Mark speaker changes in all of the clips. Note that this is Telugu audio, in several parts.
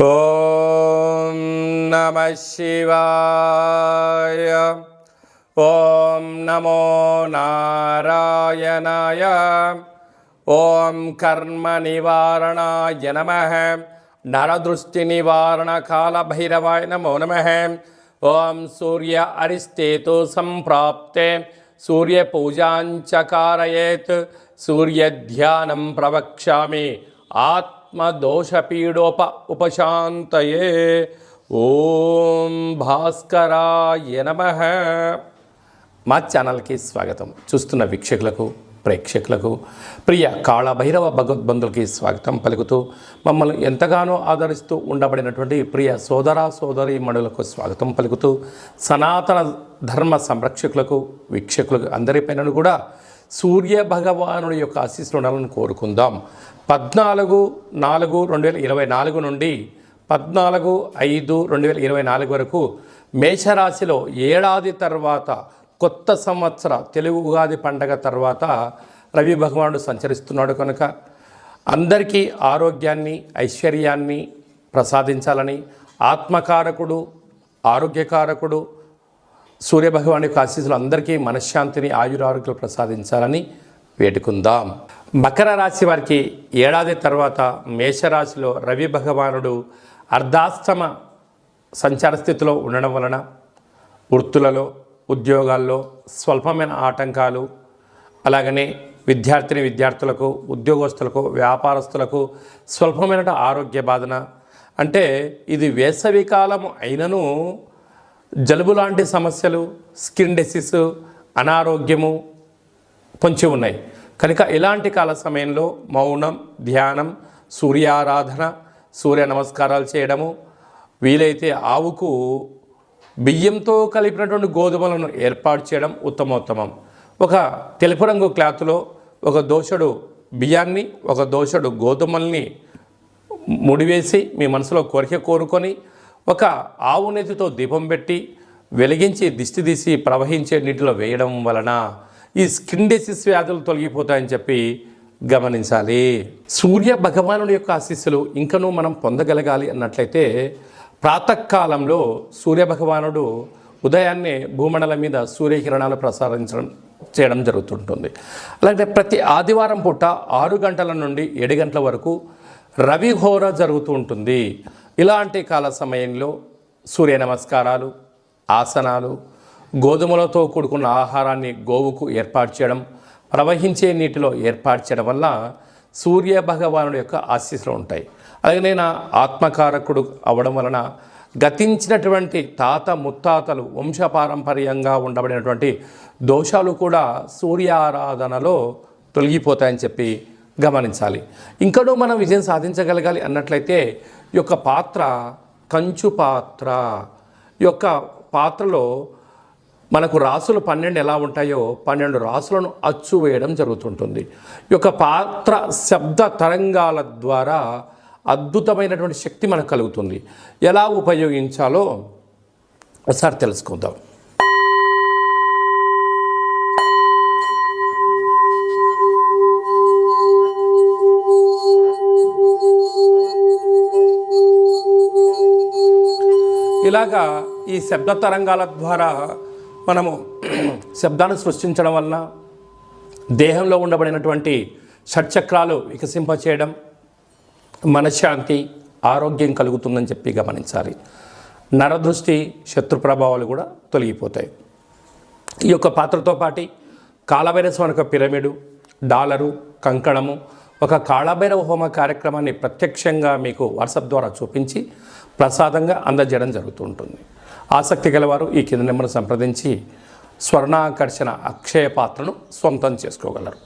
Speaker 1: ఓం నమ శివాయ. ఓం నమో నారాయణాయ. ఓం కర్మ నివారణాయ నమ. నరదృష్టి నివారణ కాళభైరవాయ నమో నమ. ఓం సూర్య అరిస్తేతు సంప్రాప్తే. సూర్యపూజాంచకారయేత్ సూర్యధ్యానం ప్రవక్ష్యామి. ఆత్ ఆత్మదోషపీడోప ఉపశాంతయే ఓం భాస్కరాయ నమ. మా ఛానల్కి స్వాగతం. చూస్తున్న వీక్షకులకు ప్రేక్షకులకు ప్రియ కాళభైరవ భగవద్బంధులకి స్వాగతం పలుకుతూ మమ్మల్ని ఎంతగానో ఆదరిస్తూ ఉండబడినటువంటి ప్రియ సోదర సోదరి మణులకు స్వాగతం పలుకుతూ సనాతన ధర్మ సంరక్షకులకు వీక్షకులకు అందరిపైన కూడా సూర్య భగవానుడి యొక్క ఆశీస్సులు ఉండాలని కోరుకుందాం. పద్నాలుగు నాలుగు రెండు వేల ఇరవై నాలుగు నుండి పద్నాలుగు ఐదు రెండు వేల ఇరవై నాలుగు వరకు మేషరాశిలో ఏడాది తర్వాత కొత్త సంవత్సర తెలుగు ఉగాది పండగ తర్వాత రవి భగవానుడు సంచరిస్తున్నాడు కనుక అందరికీ ఆరోగ్యాన్ని ఐశ్వర్యాన్ని ప్రసాదించాలని ఆత్మకారకుడు ఆరోగ్యకారకుడు సూర్యభగవాన్ యొక్క ఆశీస్సులు అందరికీ మనశ్శాంతిని ఆయురారోగ్యాలు ప్రసాదించాలని వేడుకుందాం. మకర రాశి వారికి ఏడాది తర్వాత మేషరాశిలో రవి భగవానుడు అర్ధాష్టమ సంచార స్థితిలో ఉండడం వలన వృత్తులలో ఉద్యోగాల్లో స్వల్పమైన ఆటంకాలు అలాగనే విద్యార్థిని విద్యార్థులకు ఉద్యోగస్తులకు వ్యాపారస్తులకు స్వల్పమైన ఆరోగ్య బాధన. అంటే ఇది వేసవికాలం అయినను జలుబు లాంటి సమస్యలు స్కిన్ డిసీస్ అనారోగ్యము పొంచి ఉన్నాయి. కనుక ఇలాంటి కాల సమయంలో మౌనం ధ్యానం సూర్యారాధన సూర్య నమస్కారాలు చేయడము వీలైతే ఆవుకు బియ్యంతో కలిపినటువంటి గోధుమలను ఏర్పాటు చేయడం ఉత్తమోత్తమం. ఒక తెలుపు రంగు క్లాత్లో ఒక దోషుడు బియ్యాన్ని ఒక దోషుడు గోధుమల్ని ముడివేసి మీ మనసులో కోరిక కోరుకొని ఒక ఆవు నెత్తితో దీపం పెట్టి వెలిగించి దిష్టి తీసి ప్రవహించే నీటిలో వేయడం వలన ఈ స్కిన్ డిసీజ్ వ్యాధులు తొలగిపోతాయని చెప్పి గమనించాలి. సూర్య భగవానుడి యొక్క ఆశీస్సులు ఇంకనూ మనం పొందగలగాలి అన్నట్లయితే ప్రాతకాలంలో సూర్య భగవానుడు ఉదయాన్నే భూమండలం మీద సూర్యకిరణాలు ప్రసారించడం చేయడం జరుగుతుంటుంది. అలాగే ప్రతి ఆదివారం పూట ఆరు గంటల నుండి ఏడు గంటల వరకు రవిహోర జరుగుతూ ఉంటుంది. ఇలాంటి కాల సమయంలో సూర్య నమస్కారాలు ఆసనాలు గోధుమలతో కూడుకున్న ఆహారాన్ని గోవుకు ఏర్పాటు చేయడం ప్రవహించే నీటిలో ఏర్పాటు చేయడం వల్ల సూర్య భగవానుడి యొక్క ఆశీస్సులు ఉంటాయి. అలాగే నేను ఆత్మకారకుడు అవడం వలన గతించినటువంటి తాత ముత్తాతలు వంశపారంపర్యంగా ఉండబడినటువంటి దోషాలు కూడా సూర్య ఆరాధనలో తొలగిపోతాయని చెప్పి గమనించాలి. ఇంకనూ మనం విజయం సాధించగలగాలి అన్నట్లయితే ఈ యొక్క పాత్ర కంచు పాత్ర యొక్క పాత్రలో మనకు రాసులు పన్నెండు ఎలా ఉంటాయో పన్నెండు రాసులను అచ్చు వేయడం జరుగుతుంటుంది. ఈ యొక్క పాత్ర శబ్ద తరంగాల ద్వారా అద్భుతమైనటువంటి శక్తి మనకు కలుగుతుంది. ఎలా ఉపయోగించాలో ఒకసారి తెలుసుకుందాం. ఇలాగా ఈ శబ్ద తరంగాల ద్వారా మనము శబ్దాన్ని సృష్టించడం వలన దేహంలో ఉండబడినటువంటి షట్చక్రాలు వికసింపచేయడం మనశ్శాంతి ఆరోగ్యం కలుగుతుందని చెప్పి గమనించాలి. నరదృష్టి శత్రు ప్రభావాలు కూడా తొలగిపోతాయి. ఈ యొక్క పాత్రతో పాటి కాళభైరవ ఒక పిరమిడు డాలరు కంకణము ఒక కాళభైరవ హోమ కార్యక్రమాన్ని ప్రత్యక్షంగా మీకు వాట్సాప్ ద్వారా చూపించి ప్రసాదంగా అందజేయడం జరుగుతూ ఉంటుంది. ఆసక్తి గలవారు ఈ కింద నెంబర్ను సంప్రదించి స్వర్ణాకర్షణ అక్షయ పాత్రను సొంతం చేసుకోగలరు.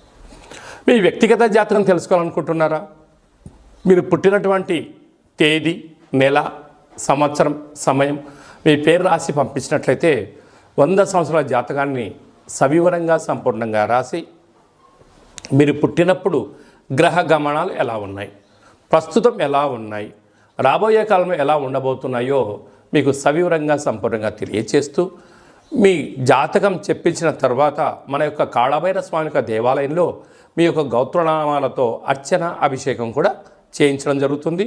Speaker 1: మీ వ్యక్తిగత జాతకం తెలుసుకోవాలనుకుంటున్నారా? మీరు పుట్టినటువంటి తేదీ నెల సంవత్సరం సమయం మీ పేరు రాసి పంపించినట్లయితే వంద సంవత్సరాల జాతకాన్ని సవివరంగా సంపూర్ణంగా రాసి మీరు పుట్టినప్పుడు గ్రహ గమనాలు ఎలా ఉన్నాయి? ప్రస్తుతం ఎలా ఉన్నాయి? రాబోయే కాలంలో ఎలా ఉండబోతున్నాయో మీకు సవివరంగా సంపూర్ణంగా తెలియచేస్తూ మీ జాతకం చెప్పించిన తర్వాత మన యొక్క కాళభైర స్వామి యొక్క దేవాలయంలో మీ యొక్క గౌత్రనామాలతో అర్చన అభిషేకం కూడా చేయించడం జరుగుతుంది.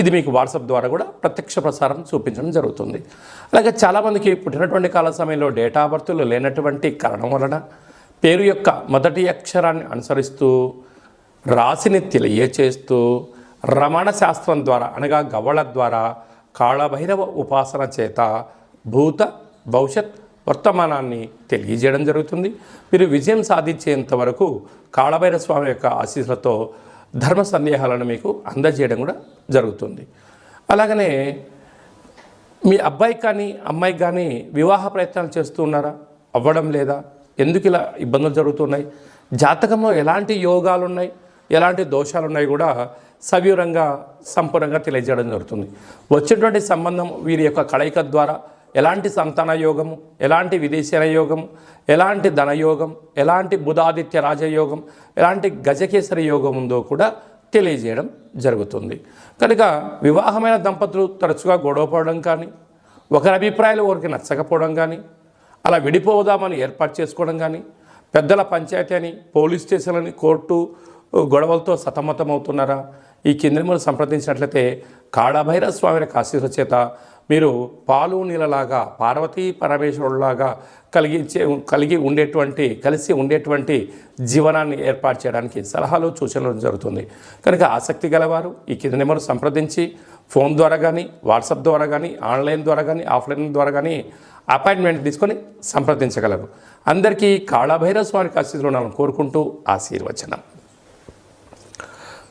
Speaker 1: ఇది మీకు వాట్సాప్ ద్వారా కూడా ప్రత్యక్ష ప్రసారం చూపించడం జరుగుతుంది. అలాగే చాలామందికి పుట్టినటువంటి కాల సమయంలో డేటా బర్త్లు లేనటువంటి కారణం వలన పేరు యొక్క మొదటి అక్షరాన్ని అనుసరిస్తూ రాశిని తెలియచేస్తూ రమణ శాస్త్రం ద్వారా అనగా గవ్వళ ద్వారా కాళభైరవ ఉపాసన చేత భూత భవిష్యత్ వర్తమానాన్ని తెలియజేయడం జరుగుతుంది. మీరు విజయం సాధించేంత వరకు కాళభైరవ స్వామి యొక్క ఆశీస్సులతో ధర్మ సందేహాలను మీకు అందజేయడం కూడా జరుగుతుంది. అలాగనే మీ అబ్బాయి కానీ అమ్మాయికి కానీ వివాహ ప్రయత్నాలు చేస్తున్నారా అవ్వడం లేదా? ఎందుకు ఇలా ఇబ్బందులు జరుగుతున్నాయి? జాతకంలో ఎలాంటి యోగాలు ఉన్నాయి ఎలాంటి దోషాలు ఉన్నాయి కూడా సవివరంగా సంపూర్ణంగా తెలియజేయడం జరుగుతుంది. వచ్చినటువంటి సంబంధం వీరి యొక్క కలయిక ద్వారా ఎలాంటి సంతాన యోగము ఎలాంటి విదేశీయ యోగము ఎలాంటి ధనయోగం ఎలాంటి బుధాదిత్య రాజయోగం ఎలాంటి గజకేసరి యోగం ఉందో కూడా తెలియజేయడం జరుగుతుంది. కనుక వివాహమైన దంపతులు తరచుగా గొడవపడడం కానీ ఒకరి అభిప్రాయాలు ఒకరికి నచ్చకపోవడం కానీ అలా విడిపోదామని ఏర్పాటు చేసుకోవడం కానీ పెద్దల పంచాయతీ అని పోలీస్ స్టేషన్ అని కోర్టు గొడవలతో సతమతమవుతున్నారా? ఈ కేంద్రములు సంప్రదించినట్లయితే కాళభైరవ స్వామిని యొక్క చేత మీరు పాలు నీళ్ళలాగా పార్వతీ పరమేశ్వరులాగా కలిగించే కలిగి ఉండేటువంటి కలిసి ఉండేటువంటి జీవనాన్ని ఏర్పాటు చేయడానికి సలహాలు సూచనలు జరుగుతుంది. కనుక ఆసక్తి గలవారు ఈ కింద నెంబర్ సంప్రదించి ఫోన్ ద్వారా కానీ వాట్సాప్ ద్వారా కానీ ఆన్లైన్ ద్వారా కానీ ఆఫ్లైన్ ద్వారా కానీ అపాయింట్మెంట్ తీసుకొని సంప్రదించగలరు. అందరికీ కాళభైరవ స్వామికి ఆశీస్సులు ఉండాలని కోరుకుంటూ ఆశీర్వచనం.